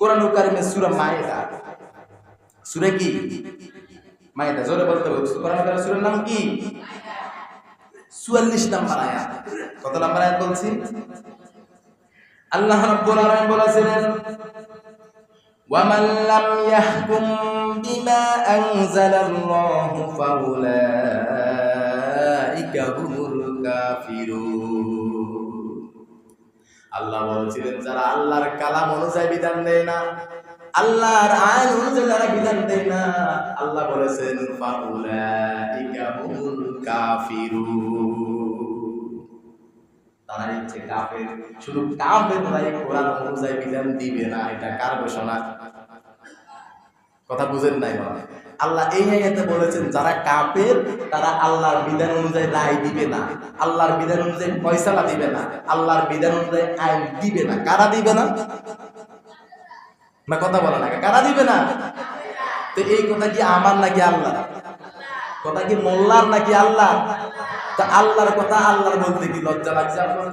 কোরআন কারিমের সূরা মায়েদা সূরা কি মায়েদা জোরে বলতে হবে কোরআন কারিমের সূরার নাম কি 44 নাম্বার আয়াত কত নাম্বার আয়াত বলছি আল্লাহ রাব্বুল আলামিন বলেছিলেন ومن لم يحكم بما أنزل الله فأولئك هم الكافرون আল্লাহ বলছিলেন, যারা আল্লাহর কালাম অনুযায়ী বিধান দেয় না, আল্লাহর আইন অনুযায়ী যারা বিধান দেয় না। আল্লাহ বলেছেন, ফাউলাইকা হুমুল কাফিরুন। তারা হচ্ছে কাফের, শুধু কাফের তারা এই কোরআন অনুযায়ী বিধান দিবে না, এটা কার ঘোষণা? কথা বুঝেন নাই বাবা। আল্লাহ এই আয়াতে বলেছেন, যারা কাফের, তারা আল্লাহর বিধান অনুযায়ী রায় দিবে না। আল্লাহর বিধান অনুযায়ী ফয়সালা দিবে না। আল্লাহর বিধান অনুযায়ী আইন দিবে না। কারা দিবে না? না, কথা বলে না। কারা দিবে না? তো এই কথা কি আমার নাকি আল্লাহ কথা কি মোল্লার নাকি আল্লাহ তা আল্লাহর কথা আল্লাহর বলতে কি লজ্জা লাগছে আপনার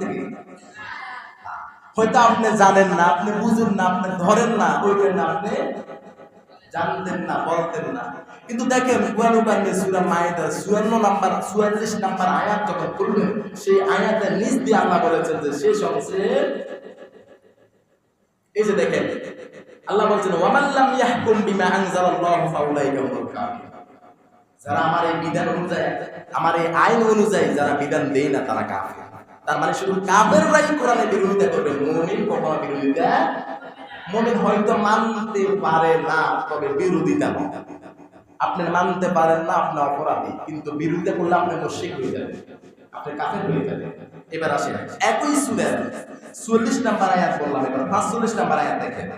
হয়তো আপনি জানেন না, আপনি বুঝুন না, আপনি ধরেন না, ওই জন্য আপনি জানতেন না, বলতেন না। কিন্তু দেখেন কোরআন সূরা মাইদা 54 নাম্বার 44 নাম্বার আয়াত যখন পড়বেন সেই আয়াতের নিচ দিয়ে আল্লাহ বলেছেন যে, শেষ অংশে এই যে দেখেন, আল্লাহ বলছেন ইয়াহকুম বিমা আনজালাল্লাহু ফাউলাইকা হুমুল কাফিরুন যারা আমার এই বিধান অনুযায়ী, আমার এই আইন অনুযায়ী যারা বিধান দেয় না, তারা কাফের। তার মানে শুধু কাফেররাই কোরআনে বিরোধিতা করবে, মুমিন কখনো বিরোধিতা মুমিন হয়তো মানতে পারে না, তবে বিরোধিতা আপনি মানতে পারেন না, আপনি অপরাধী। কিন্তু বিরোধিতা করলে আপনি মুশরিক হয়ে যাবেন। আপনি কাফের হয়ে যাবেন। এবার আসেন, একই সূরা 44 নাম্বার আয়াত বললাম এবার 45 নাম্বার আয়াত দেখেন।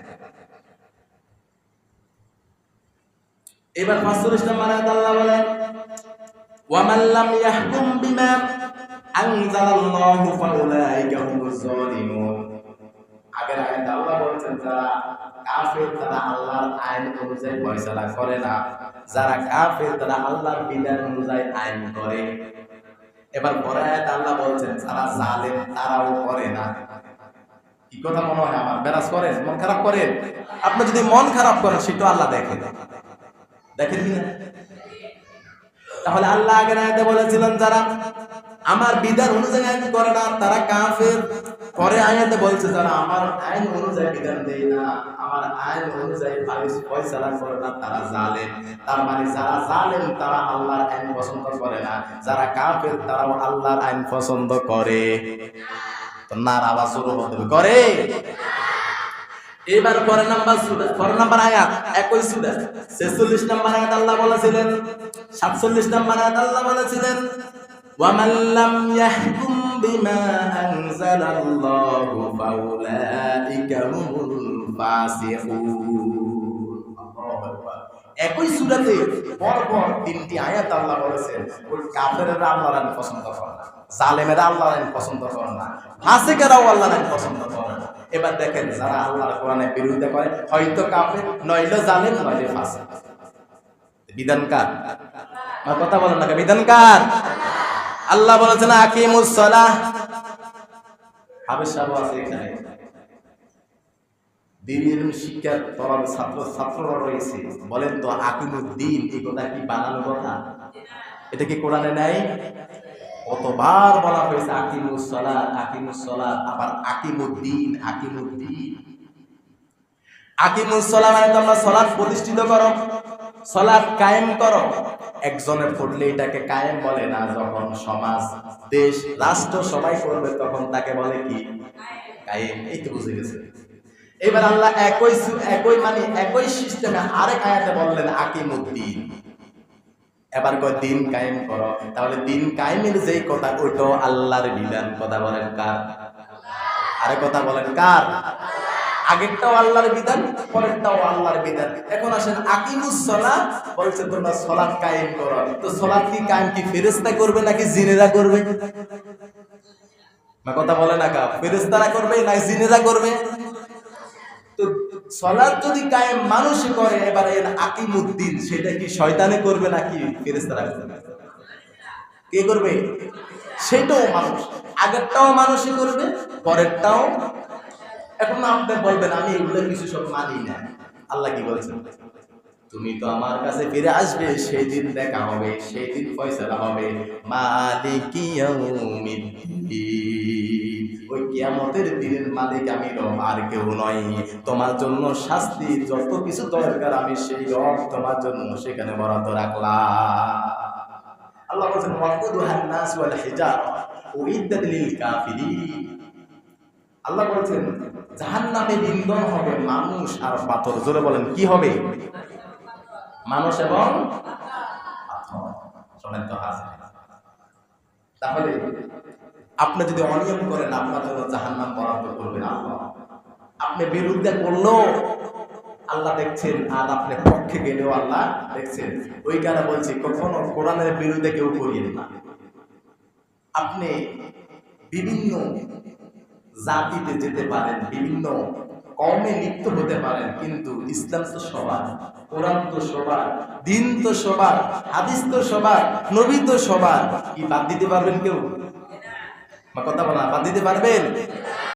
এবার 45 নাম্বার আয়াত আল্লাহ বলেন, ওয়ামান লাম ইয়াহকুম বিমা আনজালাল্লাহু ফাউলাইকা হুমুজ জালিমুন। আগের আয়াত আল্লাহ বলেছেন যারা কাফের, তারা আল্লাহর আইন অনুযায়ী ফয়সালা করে না। যারা কাফের, তারা আল্লাহর বিধান অনুযায়ী আইন করে। এবার পরে আল্লাহ বলছেন, যারা জালেম, তারাও করে না। কি কথা মনে হয় আমার? বেরাজ মন খারাপ করেন? আপনি যদি মন খারাপ করেন, সেটা আল্লাহ দেখেন। দেখেন তাহলে আল্লাহ আগের আয়াতে বলেছিলেন যারা আমার বিধান অনুযায়ী আইন করে না, তারা কাফের। পরে আয়াতে বলছে, যারা আমার আইন অনুযায়ী বিধান দেয় না, আমার আইন অনুযায়ী ফয়সালা করে না, তারা জালেম। তার মানে যারা জালেম, তারা আল্লাহর আইন পছন্দ করে না। যারা কাফের, তারাও আল্লাহর আইন পছন্দ করে। নার আওয়াজ শুরু হতে। করে? এবার পরের নাম্বার সুরা, পরের নাম্বার আয়াত, একই সুরা। 46 নাম্বার আয়াত আল্লাহ বলেছিলেন 47 নাম্বার আয়াত আল্লাহ বলেছিলেন লাম ইয়াহকুম বিমা আনজালাল্লাহু ফাউলাইকা হুমুল ফাসিকুন আল্লাহু একই সূরাতে পরপর তিনটি আয়াত আল্লাহ বলেছেন ওই কাফেররা আল্লাহর আইন পছন্দ করে না, জালেমেরা আল্লাহর আইন পছন্দ করে না, ফাসিকেরাও আল্লাহর আইন পছন্দ করে না। এবার দেখেন যারা আল্লাহর কোরআনে বিরোধিতা করে, হয়তো কাফের, নইলে জালেম, নইলে ফাসিক। বিধান কার কথা বলেন না বিধান কার আল্লাহ বলেছেন আকিমুস সালাহ হাবেশ সাহেব আছে এখানে। দিনের শিক্ষা তলার ছাত্র ছাত্ররা রয়েছে। বলেন তো, আকিমুদ্দিন এই কথা কি বানানো কথা? এটা কি কোরআনে নাই? কতবার বলা হয়েছে আকিমুস সালাত আকিমুস সালাত আবার, আকিমুদ্দিন আকিমুদ্দিন। আকিমুস সালাত মানে তোমরা সালাত প্রতিষ্ঠিত করো, সালাত কায়েম করো। একজনে পড়লে এটাকে কায়েম বলে না, যখন সমাজ, দেশ, রাষ্ট্র সবাই করবে, তখন তাকে বলে কি? কায়েম। এই তো বুঝে গেছে। এবার আল্লাহ একই একই মানে একই সিস্টেমে আরেক আয়াতে বললেন, আকিমুদ্দিন। এবার কয়, দিন কায়েম করো। তাহলে দিন কায়েমের যেই কথা, ওইটাও আল্লাহর বিধান। কথা বলেন কার? আরে কথা বলেন কার? আগেরটাও আল্লাহর বিধান, পরেরটাও আল্লাহর বিধান। এখন আসেন আকিমুস সালাত বলছে, তোমরা সালাত কায়েম করো। তো সালাত কি কায়েম কি ফেরেশতা করবে নাকি জিনেরা করবে? না, কথা বলে না কা ফেরেশতারা করবে না জিনেরা করবে? তো সলাদ যদি কায়েম মানুষই করে, এবার এর আকিমুদ্দিন সেটা কি শয়তানে করবে নাকি ফেরেস্তারা করবে? কে করবে? সেটাও মানুষ। আগেরটাও মানুষই করবে, পরেরটাও এখন আপনি বলবেন, আমি এগুলো কিছু সব মানি না। আল্লাহ কি বলছেন? তুমি তো আমার কাছে ফিরে আসবে সেই দিন দেখা হবে সেই দিন ফয়সালা হবে। ওই কিয়ামতের দিনের মালিক আমি রব, আর কেউ নয় তোমার জন্য শাস্তি, যত কিছু দরকার, আমি সেই রব তোমার জন্য সেখানে বরাদ্দ রাখলাম। আল্লাহ বলছেন ওয়াকুদুহান নাস ওয়াল হিজার, উইদ্দাত লিল কাফিরিন। আল্লাহ বলছেন জাহান্নামের ইন্ধন হবে মানুষ আর পাথর। জোরে বলেন, কি হবে? মানুষ এবং শোনেন তো তাহলে আপনি যদি অনিয়ম করেন, আপনার জন্য জাহান্নাম বরাদ্দ করবেন আল্লাহ। আপনি বিরুদ্ধে করলেও আল্লাহ দেখছেন, আর আপনি পক্ষে গেলেও আল্লাহ দেখছেন। ওই কারণে বলছি, কখনো কোরআনের বিরুদ্ধে কেউ করিয়ে না। আপনি বিভিন্ন জাতিতে যেতে পারেন, বিভিন্ন কমে লিপ্ত হতে পারেন, কিন্তু ইসলাম তো সবার, কোরআন তো সবার, দিন তো সবার, হাদিস তো সবার, নবী তো সবার। কি বাদ দিতে পারবেন কেউ? কথা বলা, বাদ দিতে পারবেন?